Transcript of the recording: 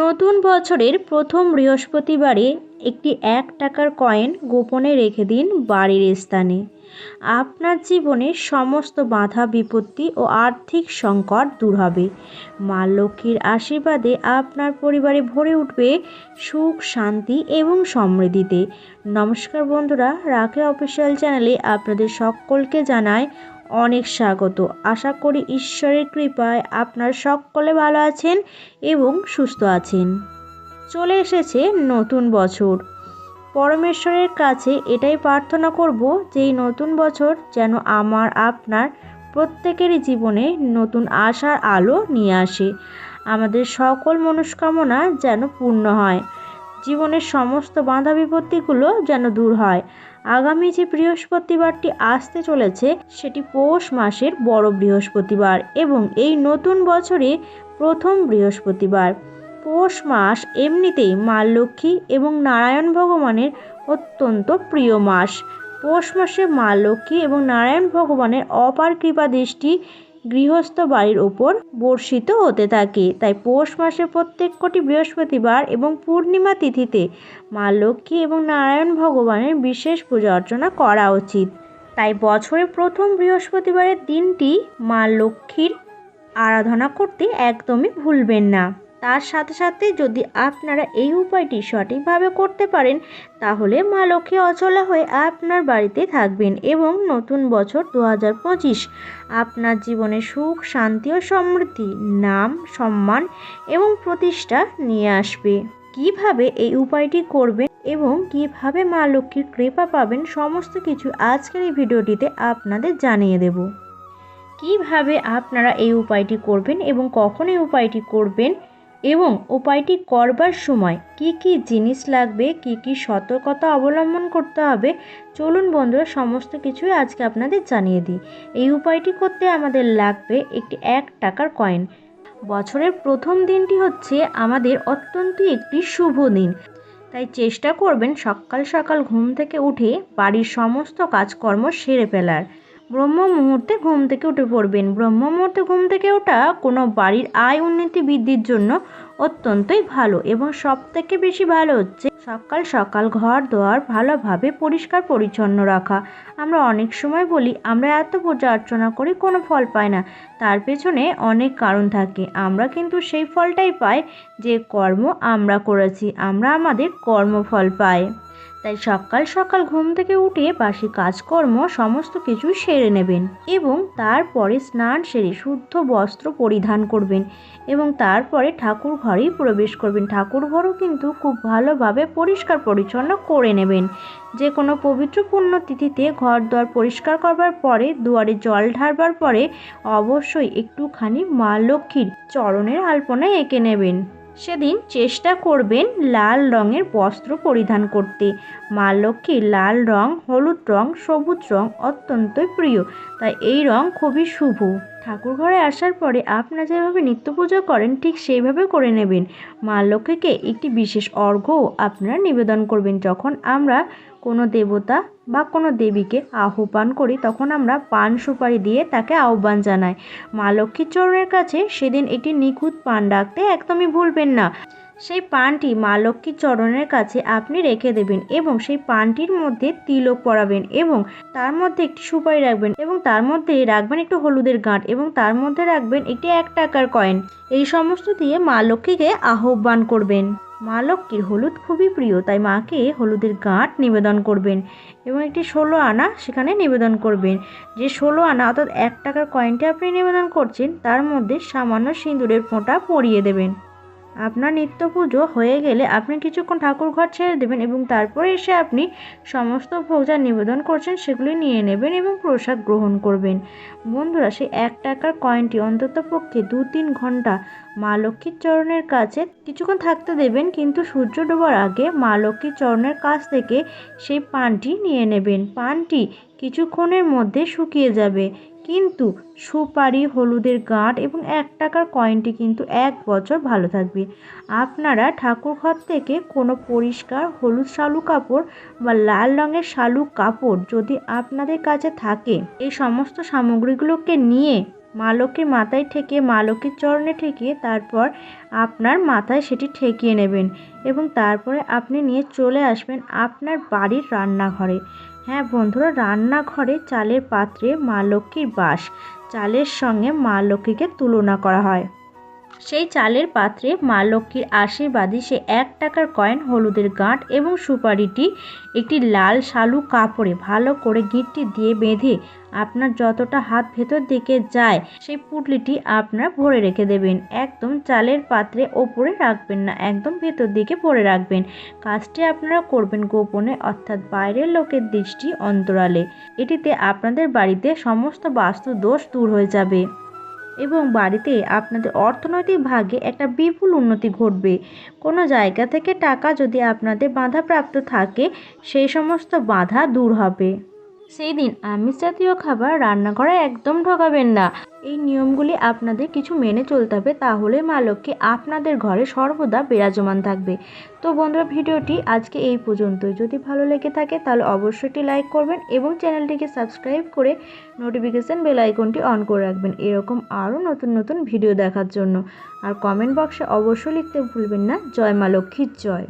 নতুন বছরের প্রথম বৃহস্পতিবারে একটি এক টাকার কয়েন গোপনে রেখে দিন বাড়ির স্থানে। আপনার জীবনে সমস্ত বাধা, বিপত্তি ও আর্থিক সংকট দূর হবে। মা লক্ষ্মীর আশীর্বাদে আপনার পরিবারে ভরে উঠবে সুখ, শান্তি এবং সমৃদ্ধিতে। নমস্কার বন্ধুরা, রাখে অফিসিয়াল চ্যানেলে আপনাদের সকলকে জানায় অনেক স্বাগত। আশা করি ঈশ্বরের কৃপায় আপনার সকলে ভালো আছেন এবং সুস্থ আছেন। চলে এসেছে নতুন বছর। পরমেশ্বরের কাছে এটাই প্রার্থনা করব যে এই নতুন বছর যেন আমার, আপনার প্রত্যেকেরই জীবনে নতুন আশার আলো নিয়ে আসে। আমাদের সকল মনস্কামনা যেন পূর্ণ হয়। জীবনের সমস্ত বাধা বিপত্তিগুলো যেন দূর হয়। আগামী যে বৃহস্পতিবারটি আসতে চলেছে, সেটি পৌষ মাসের বড় বৃহস্পতিবার এবং এই নতুন বছরে প্রথম বৃহস্পতিবার। পৌষ মাস এমনিতেই মা লক্ষ্মী এবং নারায়ণ ভগবানের অত্যন্ত প্রিয় মাস। পৌষ মাসে মা লক্ষ্মী এবং নারায়ণ ভগবানের অপার কৃপা দৃষ্টি গৃহস্থ বাড়ির ওপর বর্ষিত হতে থাকে। তাই পৌষ মাসে প্রত্যেক কটি বৃহস্পতিবার এবং পূর্ণিমা তিথিতে মা লক্ষ্মী এবং নারায়ণ ভগবানের বিশেষ পূজা অর্চনা করা উচিত। তাই বছরের প্রথম বৃহস্পতিবারের দিনটি মা লক্ষ্মীর আরাধনা করতে একদমই ভুলবেন না। তার সাথে সাথে যদি আপনারা এই উপায়টি সঠিকভাবে করতে পারেন, তাহলে মা লক্ষ্মী অচলা হয়ে আপনার বাড়িতে থাকবেন এবং নতুন বছর দু হাজার পঁচিশ। আপনার জীবনে সুখ, শান্তি ও সমৃদ্ধি, নাম, সম্মান এবং প্রতিষ্ঠা নিয়ে আসবে। কীভাবে এই উপায়টি করবেন এবং কীভাবে মা লক্ষ্মীর কৃপা পাবেন সমস্ত কিছু আজকের এই ভিডিওটিতে আপনাদের জানিয়ে দেব। কীভাবে আপনারা এই উপায়টি করবেন এবং কখন এই উপায়টি করবেন এবং উপায়টি করবার সময় কি কি জিনিস লাগবে, কি কি সতর্কতা অবলম্বন করতে হবে, চলুন বন্ধুরা সমস্ত কিছুই আজকে আপনাদের জানিয়ে দিই। এই উপায়টি করতে আমাদের লাগবে একটি এক টাকার কয়েন বছরের প্রথম দিনটি হচ্ছে আমাদের অত্যন্ত একটি শুভ দিন। তাই চেষ্টা করবেন সকাল সকাল ঘুম থেকে উঠে বাড়ির সমস্ত কাজকর্ম সেরে ফেলার। ব্রহ্ম মুহূর্তে ঘুম থেকে উঠে পড়বেন। ব্রহ্ম মুহূর্তে ঘুম থেকে ওঠা কোনো বাড়ির আয় উন্নতি বৃদ্ধির জন্য অত্যন্তই ভালো এবং সব থেকে বেশি ভালো হচ্ছে সকাল সকাল ঘর দোয়ার ভালোভাবে পরিষ্কার পরিচ্ছন্ন রাখা। আমরা অনেক সময় বলি, আমরা এত পূজা অর্চনা করি কোনো ফল পাই না। তার পেছনে অনেক কারণ থাকে। আমরা কিন্তু সেই ফলটাই পাই যে কর্ম আমরা করেছি। আমরা আমাদের কর্মফল পাই। তাই সকাল সকাল ঘুম থেকে উঠে বাসি কাজকর্ম সমস্ত কিছু সেরে নেবেন এবং তারপরে স্নান সেরে শুদ্ধ বস্ত্র পরিধান করবেন এবং তারপরে ঠাকুর ঘরেই প্রবেশ করবেন। ঠাকুর ঘরও কিন্তু খুব ভালোভাবে পরিষ্কার পরিচ্ছন্ন করে নেবেন। যে কোনো পবিত্র পুণ্যতিথিতে ঘর দ্বার পরিষ্কার করবার পরে, দুয়ারে জল ঢালবার পরে অবশ্যই একটুখানি মা লক্ষ্মীর চরণের আলপনা এঁকে নেবেন। সেদিন চেষ্টা করবেন লাল রঙের বস্ত্র পরিধান করতে। মা লক্ষ্মীর লাল রং, হলুদ রং, সবুজ রং অত্যন্তই প্রিয়। তাই এই রং খুবই শুভ। ঠাকুর ঘরে আসার পরে আপনারা যেভাবে নিত্য পুজো করেন, ঠিক সেইভাবে করে নেবেন। মা লক্ষ্মীকে একটি বিশেষ অর্ঘ্যও আপনারা নিবেদন করবেন। যখন আমরা কোনো দেবতা বা কোনো দেবীকে আহ্বান করি, তখন আমরা পান সুপারি দিয়ে তাকে আহ্বান জানাই। মা লক্ষ্মীর চরণের কাছে সেদিন একটি নিখুঁত পান ডাকতে একদমই ভুলবেন না। সেই পানটি মা লক্ষ্মীর চরণের কাছে আপনি রেখে দেবেন এবং সেই পানটির মধ্যে তিলক পরাবেন এবং তার মধ্যে একটি সুপারি রাখবেন এবং তার মধ্যে রাখবেন একটু হলুদের গাঁট এবং তার মধ্যে রাখবেন একটি এক টাকার কয়েন। এই সমস্ত দিয়ে মা লক্ষ্মীকে আহ্বান করবেন। মা লক্ষ্মীর হলুদ খুবই প্রিয়, তাই মাকে হলুদের গাঁট নিবেদন করবেন এবং একটি ষোলো আনা সেখানে নিবেদন করবেন। যে ষোলো আনা অর্থাৎ এক টাকার কয়েনটি আপনি নিবেদন করছেন, তার মধ্যে সামান্য সিঁদুরের ফোঁটা পরিয়ে দেবেন। আপনার নিত্য পুজো হয়ে গেলে আপনি কিছুক্ষণ ঠাকুর ঘর ছেড়ে দেবেন এবং তারপরে এসে আপনি সমস্ত ভোগ যা নিবেদন করছেন, সেগুলি নিয়ে নেবেন এবং প্রসাদ গ্রহণ করবেন। বন্ধুরা, সেই এক টাকার কয়েনটি অন্তত পক্ষে দু তিন ঘণ্টা মা লক্ষ্মীর চরণের কাছে কিছুক্ষণ থাকতে দেবেন, কিন্তু সূর্য ডোবার আগে মা লক্ষ্মীর চরণের কাছ থেকে সেই পানটি নিয়ে নেবেন। পানটি কিছুক্ষণের মধ্যে শুকিয়ে যাবে। কিন্তু সুপারি, হলুদের গাঁট এবং এক টাকার কয়েনটি কিন্তু এক বছর ভালো থাকবে। আপনারা ঠাকুর ঘর থেকে কোনো পরিষ্কার হলুদ শালু কাপড় বা লাল রঙের শালু কাপড় যদি আপনাদের কাছে থাকে, এই সমস্ত সামগ্রীগুলোকে নিয়ে মা লক্ষ্মীর মাথায় ঠেকে, মা লক্ষ্মীর চরণে ঠেকে তারপর আপনার মাথায় সেটি ঠেকিয়ে নেবেন এবং তারপরে আপনি নিয়ে চলে আসবেন আপনার বাড়ির রান্নাঘরে। হ্যাঁ বন্ধুরা, রান্নাঘরে চালের পাত্রে মা লক্ষ্মীর বাস। চালের সঙ্গে মা লক্ষ্মীকে তুলনা করা হয়। সেই চালের পাত্রে মা লক্ষ্মীর আশীর্বাদী সে এক টাকার কয়েন, হলুদের গাঁট এবং সুপারিটি, একটি লাল শালু কাপড়ে ভালো করে গিঁটটি দিয়ে বেঁধে আপনার যতটা হাত ভেতর দিকে যায়, সেই পুটলিটি আপনার ভরে রেখে দেবেন। একদম চালের পাত্রে ওপরে রাখবেন না, একদম ভেতর দিকে ভরে রাখবেন। কাজটি আপনারা করবেন গোপনে, অর্থাৎ বাইরের লোকের দৃষ্টি অন্তরালে। এটিতে আপনাদের বাড়িতে সমস্ত বাস্তু দোষ দূর হয়ে যাবে। এবং বাড়িতে আপনাদের অর্থনৈতিক ভাগে একটা বিপুল উন্নতি ঘটবে। কোনো জায়গা থেকে টাকা যদি আপনাদের বাধাপ্রাপ্ত থাকে, সেই সমস্ত বাধা দূর হবে। সেই দিন আমিষ জাতীয় খাবার রান্না করা একদম ঢোকাবেন না। এই নিয়মগুলি আপনাদের কিছু মেনে চলতে হবে, তাহলে মা লক্ষ্মী আপনাদের ঘরে সর্বদা বিরাজমান থাকবে। তো বন্ধুরা, ভিডিওটি আজকে এই পর্যন্তই। যদি ভালো লেগে থাকে, তাহলে অবশ্যই লাইক করবেন এবং চ্যানেলটিকে সাবস্ক্রাইব করে নোটিফিকেশান বেল আইকনটি অন করে রাখবেন, এরকম আরও নতুন নতুন ভিডিও দেখার জন্য। আর কমেন্ট বক্সে অবশ্যই লিখতে ভুলবেন না। জয় মা লক্ষ্মীর জয়।